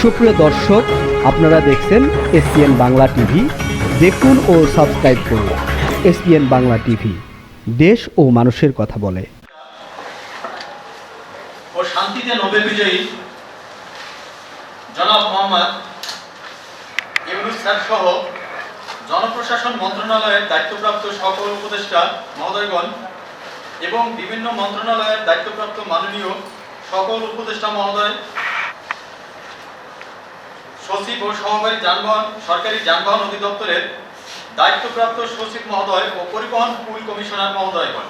সুপ্রিয় দর্শক, আপনারা দেখছেন এসপিএন বাংলা টিভি। দেখুন ও সাবস্ক্রাইব করুন এসপিএন বাংলা টিভি। দেশ ও মানুষের কথা বলে। ও শান্তিতে নোবেল বিজয়ী জনাব মোহাম্মদ ইউনুস স্যার সহ জনপ্রশাসন মন্ত্রণালয়ের দায়িত্বপ্রাপ্ত সকল উপদেষ্টা মহোদয়গণ এবং বিভিন্ন মন্ত্রণালয়ের দায়িত্বপ্রাপ্ত মাননীয় সকল উপদেষ্টা মহোদয় সচিব ও সহকারী যানবাহন, সরকারি যানবাহন অধিদপ্তরের দায়িত্বপ্রাপ্ত সচিব মহোদয় ও পরিবহন পুল কমিশনার মহোদয়গণ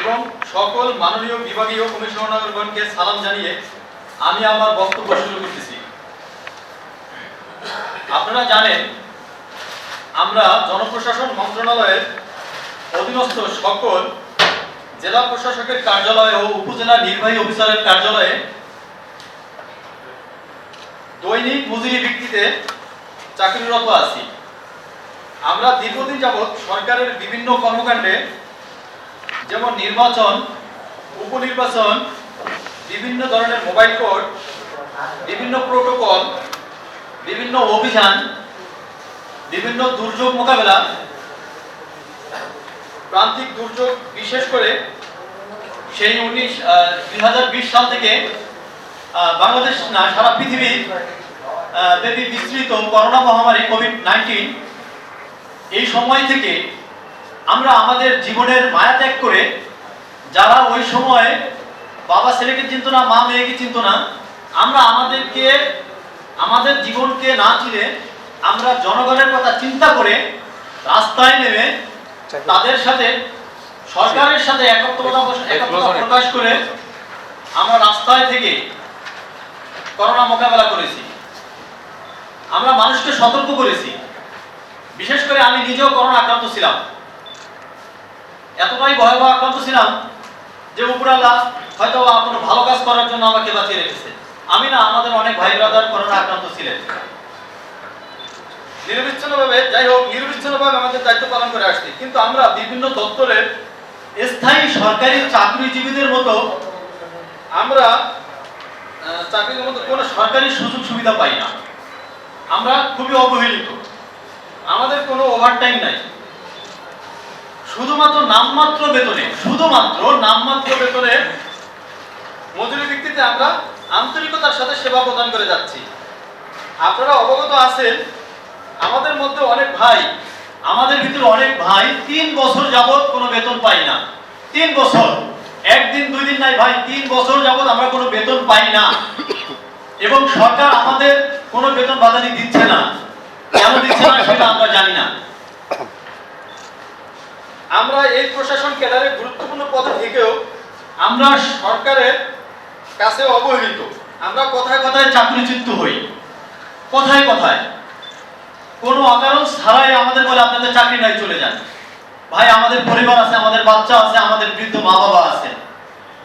এবং সকল মাননীয় বিভাগীয় কমিশনারগণকে সালাম জানিয়ে আমি আমার বক্তব্য শুরু করতেছি। আপনারা জানেন, আমরা জনপ্রশাসন মন্ত্রণালয়ের অধীনস্থ সকল জেলা প্রশাসকের কার্যালয় ও উপজেলা নির্বাহী অফিসারের কার্যালয়ে দৈনিক মজুরি ভিত্তিতে চাকরিরত আছি। আমরা দীর্ঘদিন যাবৎ সরকারের বিভিন্ন কর্মকাণ্ডে, যেমন নির্বাচন, উপনির্বাচন, বিভিন্ন ধরনের মোবাইল কোড, বিভিন্ন প্রোটোকল, বিভিন্ন অভিযান, বিভিন্ন দুর্যোগ মোকাবেলা, প্রান্তিক দুর্যোগ বিশেষ করে সেই উনিশ দুই সাল থেকে বাংলাদেশ না সারা পৃথিবী আহ, ব্যাপী বিস্তৃত করোনা মহামারী কোভিড নাইন্টিন এই সময় থেকে আমরা আমাদের জীবনের মায়া ত্যাগ করে যারা ওই সময় বাবা ছেলেকে চিনত না মা মেয়েকে চিনত না আমরা আমাদেরকে আমাদের জীবনকে না চিনে আমরা জনগণের কথা চিন্তা করে রাস্তায় নেমে তাদের সাথে সরকারের সাথে একত্রতা একত্রতা প্রকাশ করে আমরা রাস্তায় থেকে করোনা মোকাবেলা করেছি। আমরা মানুষকে সতর্ক করেছি। বিশেষ করে আমি নিজেও করোনা আক্রান্ত ছিলাম। এতটাই ভয়াবহ আক্রান্ত ছিলাম যে উপরাল্লাহ হয়তো কোনো ভালো কাজ করার জন্য আমাকে বাঁচিয়ে রেখেছে। আমি না, আমাদের অনেক ভাই ব্রাদার করোনা আক্রান্ত ছিলেন। নিরবিচ্ছিন্নভাবে, যাই হোক, নিরবিচ্ছিন্নভাবে আমাদের দায়িত্ব পালন করে আসছি। কিন্তু আমরা বিভিন্ন দপ্তরের স্থায়ী সরকারি চাকরিজীবীদের মতো আমরা চাকরির মতো কোনো সরকারি সুযোগ সুবিধা পাই না। আমরা খুবই অবহেলিত। আমাদের কোনো ওভারটাইম নাই। শুধুমাত্র নামমাত্র বেতনে, শুধুমাত্র নামমাত্র বেতনে মজুরি ভিত্তিতে আমরা আন্তরিকতার সাথে সেবা প্রদান করে যাচ্ছি। আপনারা অবগত আছেন, আমাদের মধ্যে অনেক ভাই, আমাদের ভিতরে অনেক ভাই তিন বছর যাবত কোনো বেতন পাই না। তিন বছর। একদিন দুই দিন নাই ভাই, তিন বছর যাবত আমরা কোনো বেতন পাই না। এবং সরকার আমাদের কোনো বেতন বাধানি দিচ্ছে না। কেন দিচ্ছে না সেটা আমরা জানি না। আমরা এই প্রশাসন ক্যাডারে গুরুত্বপূর্ণ পদে থেকেও আমরা সরকারের কাছে অবহেলিত। আমরা কথায় কথায় চাকরিচ্যুত হই। কথায় কথায়। কোনো অকারণ ছাড়াই আমাদের বলে আপনাদের চাকরি নাই, চলে যান। ভাই, আমাদের পরিবার আছে, আমাদের বাচ্চা আছে, আমাদের বৃদ্ধ মা বাবা আছে।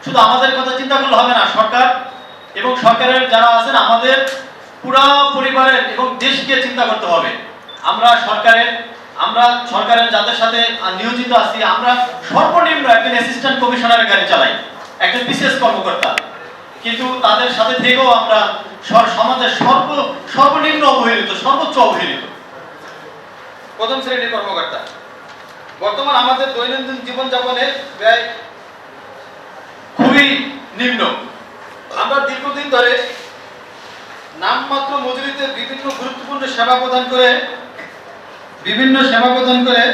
শুধু আমাদের কথা চিন্তা করলে হবে না, সরকার এবং সরকারের যারা আছেন, আমাদের পুরা পরিবারের এবং দেশকে চিন্তা করতে হবে। আমরা সরকারের আমরা সরকারের যাদের সাথে নিয়োজিত আছি, আমরা সর্বনিম্ন একজন অ্যাসিস্ট্যান্ট কমিশনারের গাড়ি চালাই, একজন বিশেষ কর্মকর্তা। কিন্তু তাদের সাথে থেকেও আমরা সমাজের সর্ব সর্বনিম্ন অবহেলিত, সর্বোচ্চ অবহেলিত। প্রথম শ্রেণির কর্মকর্তা। বর্তমান আমাদের দৈনন্দিন জীবনযাপনের ব্যয় খুবই নিম্ন। আমরা দীর্ঘদিন ধরে নামমাত্র মজুরিতে বিভিন্ন গুরুত্বপূর্ণ সেবা প্রদান করে, বিভিন্ন সেবা প্রদান করে,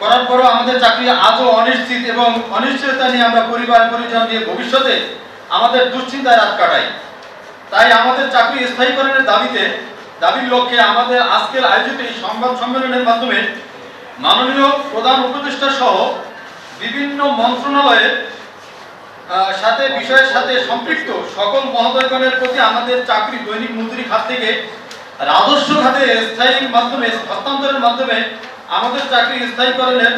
করার পরও আমাদের চাকরি আজও অনিশ্চিত এবং অনিশ্চয়তা নিয়ে আমরা পরিবার, পরিজন নিয়ে ভবিষ্যতে আমাদের দুশ্চিন্তায় রাত কাটাই। তাই আমাদের চাকরি স্থায়ীকরণের দাবিতে, দাবির লক্ষ্যে আমাদের আজকের আয়োজিত এই সংবাদ সম্মেলনের মাধ্যমে মাননীয় প্রধান উপদেষ্টা সহ বিভিন্ন মন্ত্রণালয়ের সাথে বিষয়ের সাথে সম্পৃক্ত সকল মহোদয়গণের প্রতি আমাদের চাকরি দৈনিক মজুরি খাত থেকে রাজস্ব খাতে স্থায়ী মাধ্যমে, হস্তান্তরের মাধ্যমে আমাদের চাকরি স্থায়ীকরণের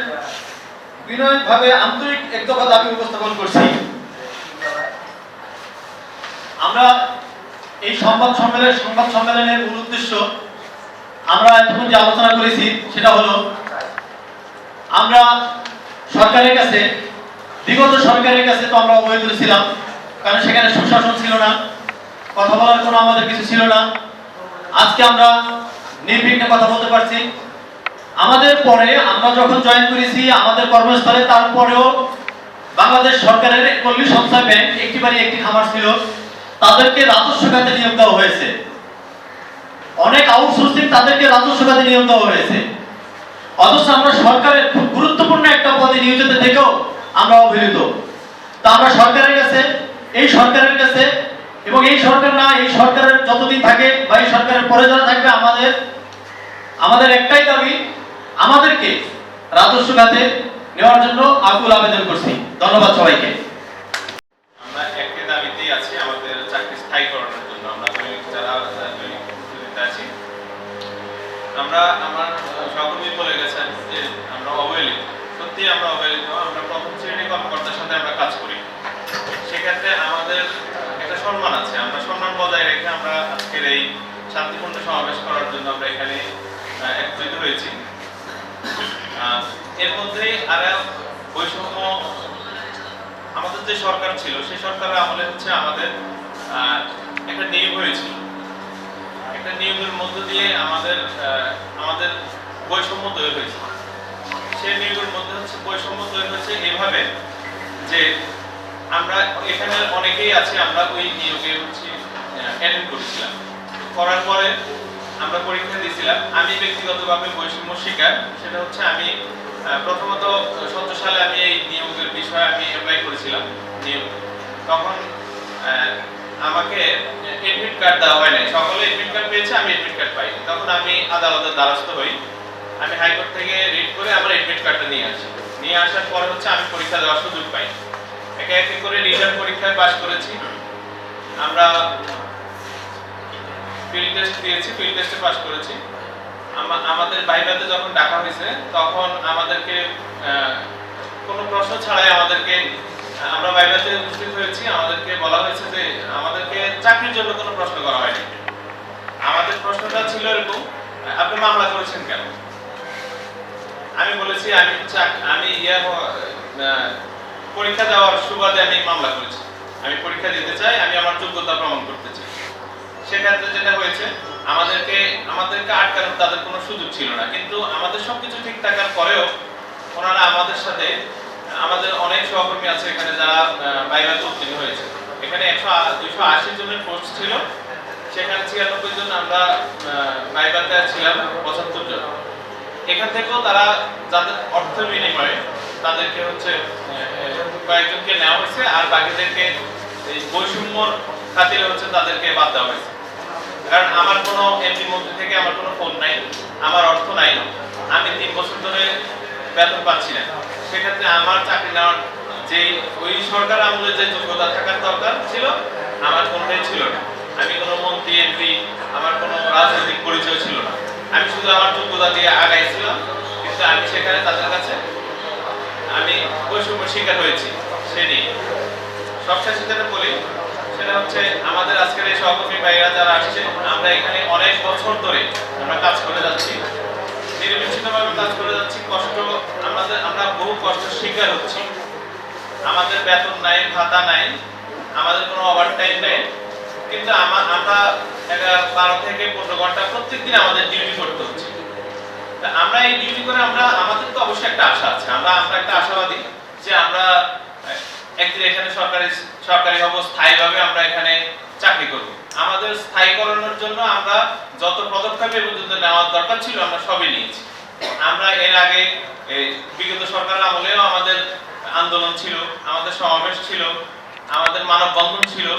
বিনয়ভাবে আন্তরিক এক দফা দাবি উপস্থাপন করছি। আমরা এই সংবাদ সম্মেলনের সংবাদ সম্মেলনের মূল উদ্দেশ্য আমরা এতক্ষণ যে আলোচনা করেছি, সেটা হলো আমরা সরকারের কাছে, বিগত সরকারের কাছে তো আমরা অবহিত ছিলাম, কারণ সেখানে সুশাসন ছিল না, কথা বলার কোনো আমাদের কিছু ছিল না। আজকে আমরা নির্বিঘ্নে কথা বলতে পারছি। আমাদের পরে আমরা যখন জয়েন করেছি আমাদের কর্মস্থলে, তারপরেও বাংলাদেশ সরকারের পল্লী সঞ্চয় ব্যাংক একটি বাড়ি একটি খামার ছিল। তাদেরকে রাজস্ব খাতে নিয়োগ দেওয়া হয়েছে। অনেক আউটসোর্সিং তাদেরকে রাজস্ব খাতে নিয়োগ দেওয়া হয়েছে। অথচ আমরা সরকারের খুব গুরুত্বপূর্ণ একটা পদে নিয়োজিত থেকেও আমরা অবহেলিত। তা আমরা সরকারের কাছে, এই সরকারের কাছে এবং এই সরকার না, এই সরকারের যতদিন থাকে বা এই সরকারের পরে যারা থাকবে, আমাদের আমাদের একটাই দাবি, আমাদেরকে রাজস্ব খাতে নেওয়ার জন্য আকুল আবেদন করছি। ধন্যবাদ সবাইকে। আমরা আমার সহকর্মী বলে গেছেন যে আমরা অবহেলিত। সত্যি আমরা অবহেলিত, আমরা প্রথম শ্রেণি কর্মকর্তার সাথে আমরা কাজ করি। সেক্ষেত্রে আমাদের একটা সম্মান আছে। আমরা সম্মান বজায় রেখে আমরা আজকের এই শান্তিপূর্ণ সমাবেশ করার জন্য আমরা এখানে একত্রিত হয়েছি। এর মধ্যে আর বৈষম্য আমাদের যে সরকার ছিল, সেই সরকারের আমলে হচ্ছে আমাদের একটা নিয়োগ হয়েছিল। একটা নিয়োগের মধ্য দিয়ে আমাদের আমাদের বৈষম্য তৈরি হয়েছে। সেই নিয়োগের মধ্যে হচ্ছে বৈষম্য তৈরি হয়েছে এভাবে যে আমরা এখানে অনেকেই আছে, আমরা ওই নিয়োগে হচ্ছে অ্যাটেন্ড করেছিলাম। করার পরে আমরা পরীক্ষা দিয়েছিলাম। আমি ব্যক্তিগতভাবে বৈষম্য শিকার। সেটা হচ্ছে আমি প্রথমত সতেরো সালে আমি এই নিয়োগের বিষয়ে আমি অ্যাপ্লাই করেছিলাম, নিয়োগ। তখন আমাকে এডমিট কার্ড দেওয়া হয় নাই। সকলে এডমিট কার্ড পেয়েছে, আমি এডমিট কার্ড পাই তখন আমি আদালতের দ্বারস্থ হই। আমি হাইকোর্ট থেকে রিড করে আমার এডমিট কার্ডটা নিয়ে আসি। নিয়ে আসার পর হচ্ছে আমি পরীক্ষা দেওয়ার সুযোগ পাই। একে একে করে রিটার্ন পরীক্ষায় পাশ করেছি। আমরা ফিল্ড টেস্ট দিয়েছি ফিল্ড টেস্টে পাশ করেছি। আমাদের বাইবাতে যখন ডাকা হয়েছে, তখন আমাদেরকে কোনো প্রশ্ন ছাড়াই আমাদেরকে, আমরা বাইবাতে উপস্থিত হয়েছি। আমাদেরকে বলা হয়েছে যে আমাদেরকে চাকরির জন্য কোনো প্রশ্ন করা হয়নি। আমাদের প্রশ্নটা ছিল এরকম, আপনি মামলা করেছেন কেন? আমি বলেছি, আমি আমি ইয়া পরীক্ষা দেওয়ার সুবাদে আমি মামলা করেছি। আমি পরীক্ষা দিতে চাই, আমি আমার যোগ্যতা প্রমাণ করতে চাই। সেক্ষেত্রে যেটা হয়েছে, আমাদেরকে আমাদেরকে আটকানোর তাদের কোনো সুযোগ ছিল না। কিন্তু আমাদের সবকিছু ঠিক থাকার পরেও ওনারা আমাদের সাথে, আমাদের অনেক সহকর্মী আছে এখানে যারা বাইবাতে উত্তীর্ণ হয়েছে। এখানে একশো দুইশো আশি জনের পোস্ট ছিল। সেখানে ছিয়ানব্বই জন আমরা বাইবাতে ছিলাম, পঁচাত্তর জন। এখান থেকেও তারা যাদের অর্থ বিনিময়ে তাদেরকে হচ্ছে কয়েকজনকে নেওয়া হয়েছে, আর বাকিদেরকে এই বৈষম্যর খাতিরে হচ্ছে তাদেরকে বাদ দেওয়া হয়েছে। কারণ আমার কোনো এমপি মন্ত্রী থেকে আমার কোনো ফোন নাই, আমার অর্থ নাই, আমি তিন বছর ধরে বেতন পাচ্ছি না। সেক্ষেত্রে আমার চাকরি নেওয়ার যে ওই সরকার আমলে যে যোগ্যতা থাকার দরকার ছিল, আমার কোনোটাই ছিল না। আমি কোনো মন্ত্রী এমপি আমার কোনো রাজনৈতিক পরিচয় ছিল না। আমি শুধু আমার যোগ্যতা দিয়ে আগাইছিলাম, কিন্তু আমি সেখানে তাদের কাছে আমি বৈষম্য শিকার হয়েছি, সে নিয়ে। সবশেষে যেটা বলি, সেটা হচ্ছে আমাদের আজকের এই সহকর্মী ভাইরা যারা আসছে, আমরা এখানে অনেক বছর ধরে আমরা কাজ করে যাচ্ছি। নির্বিচ্ছিন্নভাবে কাজ করে যাচ্ছি, কষ্ট, আমাদের, আমরা বহু কষ্ট শিকার হচ্ছি। আমাদের বেতন নাই, ভাতা নাই, আমাদের কোনো ওভার টাইম নেই। কিন্তু আমা- আমরা বারো থেকে পনেরো ঘণ্টা প্রত্যেকদিন আমাদের ডিউটি করতে হচ্ছে। আমরা এই ডিউটি করে আমরা, আমাদের তো অবশ্যই একটা আশা আছে। আমরা আমরা একটা আশাবাদী যে আমরা একদিন এখানে সরকারি সরকারি হব, স্থায়ীভাবে আমরা এখানে চাকরি করব। আমাদের স্থায়ী করানোর জন্য আমরা যত পদক্ষেপ এ পর্যন্ত নেওয়ার দরকার ছিল, আমরা সবই নিয়েছি। আমরা এর আগে বিগত সরকারের আমলেও আমাদের আন্দোলন ছিল, আমাদের সমাবেশ ছিল, আমাদের মানববন্ধন ছিল।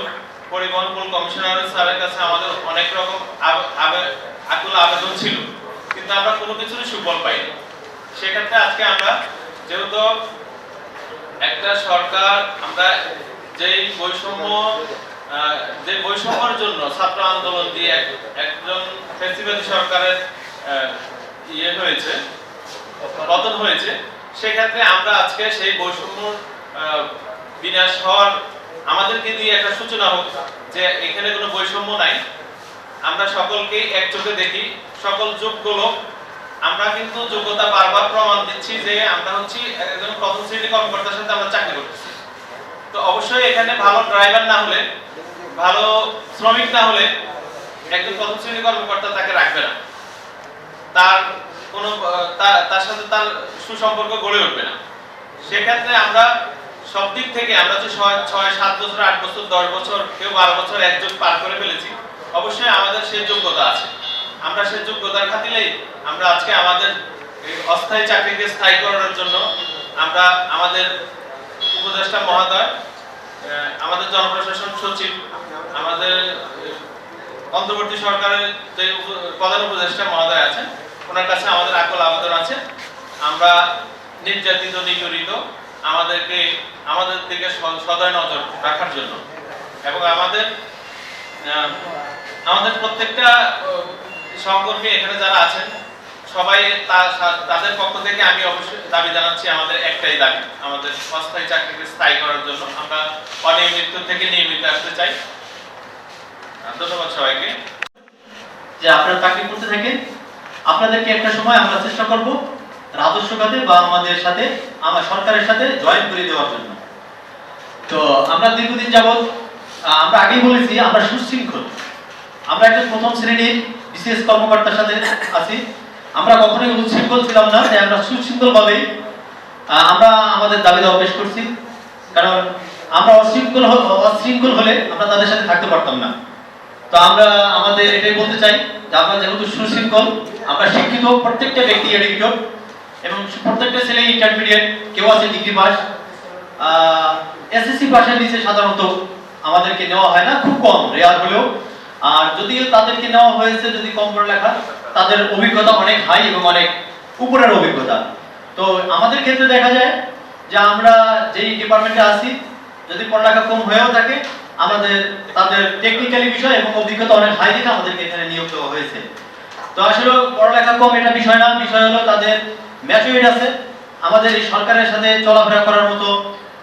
পরিবহন পুল কমিশনার স্যারের কাছে আমাদের অনেক রকম আকুল আবেদন ছিল, কিন্তু আমরা কোনো কিছুরই সুফল পাইনি। সেক্ষেত্রে আজকে আমরা যেহেতু একটা সরকার, আমরা যেই বৈষম্য যে বৈষম্যের জন্য ছাত্র আন্দোলন দিয়ে একজন ফেসিবাদী সরকারের ইয়ে হয়েছে, পতন হয়েছে, সেক্ষেত্রে আমরা আজকে সেই বৈষম্য বিনাশ হওয়ার আমাদেরকে দিয়ে একটা সূচনা হোক যে এখানে কোনো বৈষম্য নাই। আমরা সকলকেই এক চোখে দেখি, সকল যোগ্য লোক। আমরা কিন্তু যোগ্যতা বারবার প্রমাণ দিচ্ছি যে আমরা হচ্ছি একজন প্রথম শ্রেণি কর্মকর্তার সাথে আমরা চাকরি করতেছি। তো অবশ্যই এখানে ভালো ড্রাইভার না হলে, ভালো শ্রমিক না হলে একজন প্রথম শ্রেণি কর্মকর্তা তাকে রাখবে না। তার কোনো তার সাথে তার সুসম্পর্ক গড়ে উঠবে না। সেক্ষেত্রে আমরা সব দিক থেকে আমরা যে ছয় সাত বছর, আট বছর, দশ বছর, কেউ বারো বছর একযোগ পার করে ফেলেছি, অবশ্যই আমাদের সে যোগ্যতা আছে। আমরা সে যোগ্যতার খাতিলেই আমরা আজকে আমাদের অস্থায়ী চাকরিকে স্থায়ী করার জন্য আমরা আমাদের উপদেষ্টা মহোদয় আমাদের জনপ্রশাসন সচিব, আমাদের অন্তর্বর্তী সরকারের যে প্রধান উপদেষ্টা মহোদয় আছেন, ওনার কাছে আমাদের আকল আবেদন আছে। আমরা নির্যাতিত, নিপীড়িত আমাদেরকে, আমাদের দিকে সদয় নজর রাখার জন্য। এবং আমাদের আমাদের প্রত্যেকটা সহকর্মী এখানে যারা আছেন, সবাই তাদের পক্ষ থেকে আমি অবশ্যই দাবি জানাচ্ছি, আমাদের একটাই দাবি, আমাদের অস্থায়ী চাকরিকে স্থায়ী করার জন্য। আমরা অনিয়মিত থেকে নিয়মিত আসতে চাই। ধন্যবাদ সবাইকে। যে আপনারা চাকরি করতে থাকেন, আপনাদেরকে একটা সময় আমরা চেষ্টা করব। রাজস্ব খাতে বা আমাদের সাথে, আমার সরকারের সাথে জয়েন করে দেওয়ার জন্য। তো আমরা দীর্ঘদিন যাবৎ আমরা আগেই বলেছি, আমরা সুশৃঙ্খল। আমরা একজন প্রথম শ্রেণির বিশেষ কর্মকর্তার সাথে আছি। আমরা কখনোই উচ্ছৃঙ্খল ছিলাম না যে আমরা সুশৃঙ্খল ভাবেই আমরা আমাদের দাবি দাওয়া পেশ করছি। কারণ আমরা অশৃঙ্খল অশৃঙ্খল হলে আমরা তাদের সাথে থাকতে পারতাম না। তো আমরা আমাদের এটাই বলতে চাই যে আমরা যেহেতু সুশৃঙ্খল, আমরা শিক্ষিত প্রত্যেকটা ব্যক্তি এডুকেটেড এবং প্রত্যেকটা ছেলে ইন্টারমিডিয়েট কেউ আছে ডিগ্রি পাস এসএসসি পাশের নিচে সাধারণত আমাদেরকে নেওয়া হয় না, খুব কম রেয়ার হলেও। আর যদিও তাদেরকে নেওয়া হয়েছে যদি কম পড়ালেখা তাদের অভিজ্ঞতা অনেক হাই এবং অনেক উপরের অভিজ্ঞতা। তো আমাদের ক্ষেত্রে দেখা যায় যে আমরা যেই ডিপার্টমেন্টে আছি, যদি পড়ালেখা কম হয়েও থাকে, আমাদের, তাদের টেকনিক্যালি বিষয় এবং অভিজ্ঞতা অনেক হাই দেখে আমাদেরকে এখানে নিয়োগ দেওয়া হয়েছে। তো আসলে পড়ালেখা কম এটা বিষয় না, বিষয় হলো তাদের ম্যাচুরিটি আছে, আমাদের এই সরকারের সাথে চলাফেরা করার মতো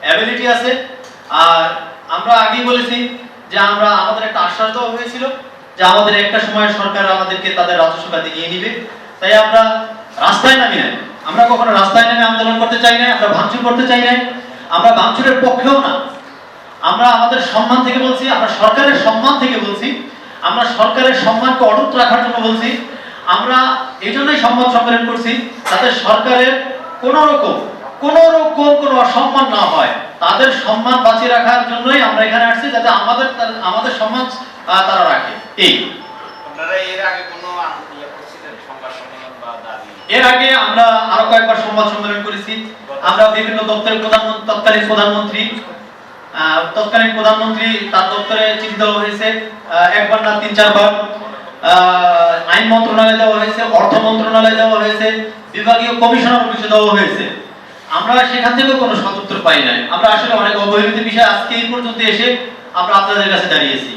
অ্যাবিলিটি আছে। আর আমরা আগেই বলেছি যে আমরা, আমাদের একটা আশ্বাস দেওয়া হয়েছিল যে আমাদের একটা সময় সরকার আমাদেরকে তাদের রাজস্ব খাতে নিয়ে নিবে। তাই আমরা রাস্তায় নামি নাই। আমরা কখনো রাস্তায় নেমে আন্দোলন করতে চাই না আমরা ভাঙচুর করতে চাই না আমরা ভাঙচুরের পক্ষেও না। আমরা আমাদের সম্মান থেকে বলছি, আমরা সরকারের সম্মান থেকে বলছি। আমরা সরকারের সম্মানকে অটুট রাখার জন্য বলছি। আমরা এই জন্যই সংবাদ সম্মেলন করছি যাতে সরকারের কোন রকম কোন রকম কোনো অসম্মান না হয়। তাদের সম্মান বাঁচিয়ে রাখার জন্যই আমরা এখানে আসছি যাতে আমাদের আমাদের সম্মান তারা রাখে। এই। এর আগে আমরা আরও কয়েকবার সংবাদ সম্মেলন করেছি। আমরা বিভিন্ন দপ্তরের প্রধানমন্ত্রী তৎকালীন প্রধানমন্ত্রী আহ, তৎকালীন প্রধানমন্ত্রী তার দপ্তরে চিঠি দেওয়া হয়েছে একবার না তিন চারবার। আহ, আইন মন্ত্রণালয়ে দেওয়া হয়েছে, অর্থ মন্ত্রণালয়ে দেওয়া হয়েছে, বিভাগীয় কমিশনার অফিসে দেওয়া হয়েছে। আমরা সেখান থেকে কোনো সদুত্তর পাই নাই। আমরা আসলে অনেক অবহেলিত বিষয় আজকে এই পর্যন্ত এসে আমরা আপনাদের কাছে দাঁড়িয়েছি।